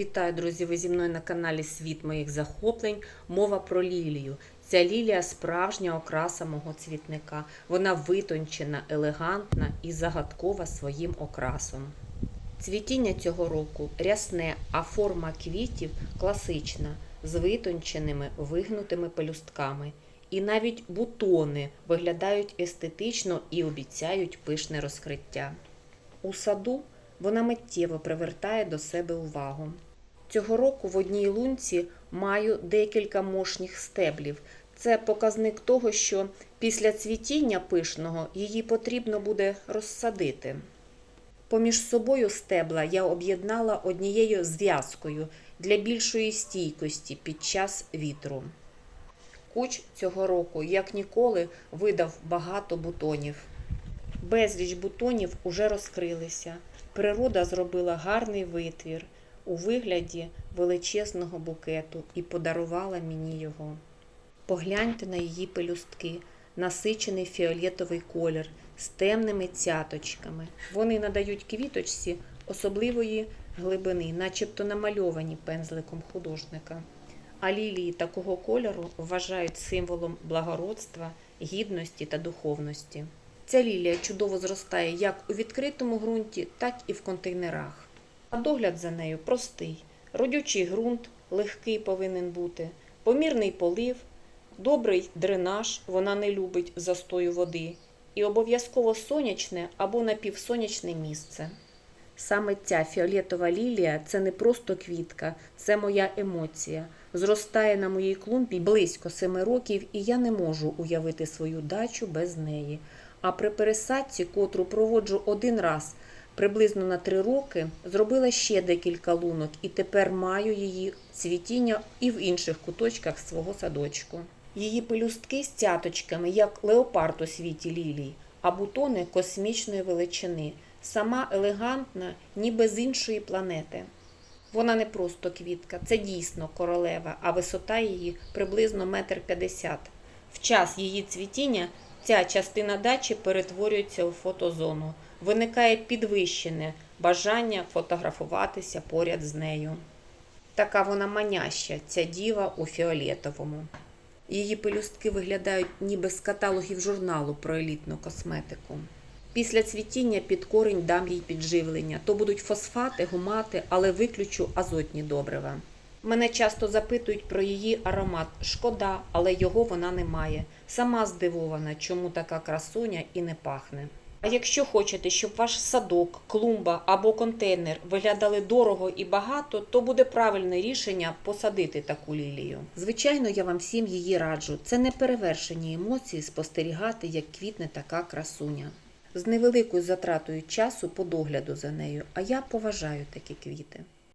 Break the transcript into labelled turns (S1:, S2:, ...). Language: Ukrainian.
S1: Вітаю, друзі! Ви зі мною на каналі Світ моїх захоплень. Мова про лілію. Ця лілія справжня окраса мого цвітника. Вона витончена, елегантна і загадкова своїм окрасом. Цвітіння цього року рясне, а форма квітів класична, з витонченими вигнутими пелюстками. І навіть бутони виглядають естетично і обіцяють пишне розкриття. У саду вона миттєво привертає до себе увагу. Цього року в одній лунці маю декілька мошніх стеблів. Це показник того, що після цвітіння пишного її потрібно буде розсадити. Поміж собою стебла я об'єднала однією зв'язкою для більшої стійкості під час вітру. Куч цього року, як ніколи, видав багато бутонів. Безліч бутонів уже розкрилися. Природа зробила гарний витвір у вигляді величезного букету і подарувала мені його. Погляньте на її пелюстки, насичений фіолетовий колір з темними цяточками. Вони надають квіточці особливої глибини, начебто намальовані пензликом художника. А лілії такого кольору вважають символом благородства, гідності та духовності. Ця лілія чудово зростає як у відкритому ґрунті, так і в контейнерах. А догляд за нею простий. Родючий ґрунт легкий повинен бути, помірний полив, добрий дренаж, вона не любить застою води, і обов'язково сонячне або напівсонячне місце. Саме ця фіолетова лілія це не просто квітка, це моя емоція. Зростає на моїй клумбі близько семи років, і я не можу уявити свою дачу без неї. А при пересадці, котру проводжу один раз, приблизно на три роки, зробила ще декілька лунок і тепер маю її цвітіння і в інших куточках свого садочку. Її пелюстки з цяточками, як леопард у світі лілій, а бутони космічної величини. Сама елегантна, ніби з іншої планети. Вона не просто квітка, це дійсно королева, а висота її приблизно метр п'ятдесят. В час її цвітіння ця частина дачі перетворюється у фотозону. Виникає підвищене бажання фотографуватися поряд з нею. Така вона маняща, ця діва у фіолетовому. Її пелюстки виглядають ніби з каталогів журналу про елітну косметику. Після цвітіння під корінь дам їй підживлення. То будуть фосфати, гумати, але виключу азотні добрива. Мене часто запитують про її аромат. Шкода, але його вона не має. Сама здивована, чому така красуня і не пахне. А якщо хочете, щоб ваш садок, клумба або контейнер виглядали дорого і багато, то буде правильне рішення посадити таку лілію. Звичайно, я вам всім її раджу. Це не перевершені емоції спостерігати, як квітне така красуня. З невеликою затратою часу по догляду за нею, а я поважаю такі квіти.